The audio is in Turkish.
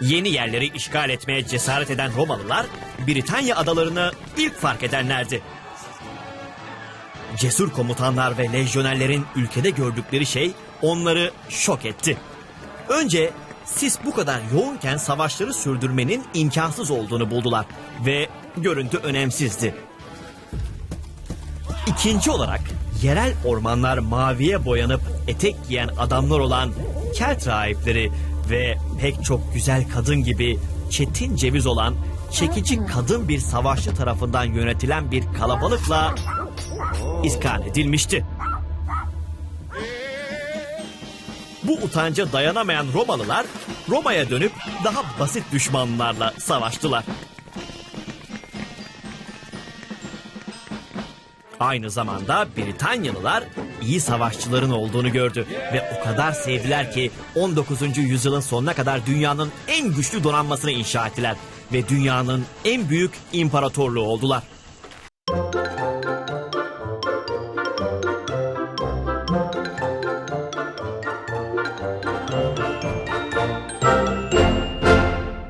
Yeni yerleri işgal etmeye cesaret eden Romalılar Britanya adalarını ilk fark edenlerdi. Cesur komutanlar ve lejyonerlerin ülkede gördükleri şey onları şok etti. Önce sis bu kadar yoğunken savaşları sürdürmenin imkansız olduğunu buldular ve görüntü önemsizdi. İkinci olarak yerel ormanlar maviye boyanıp etek giyen adamlar olan Kelt rahipleri ve pek çok güzel kadın gibi çetin ceviz olan çekici kadın bir savaşçı tarafından yönetilen bir kalabalıkla iskan edilmişti. Bu utanca dayanamayan Romalılar Roma'ya dönüp daha basit düşmanlarla savaştılar. Aynı zamanda Britanyalılar iyi savaşçıların olduğunu gördü ve o kadar sevdiler ki 19. yüzyılın sonuna kadar dünyanın en güçlü donanmasını inşa ettiler ve dünyanın en büyük imparatorluğu oldular.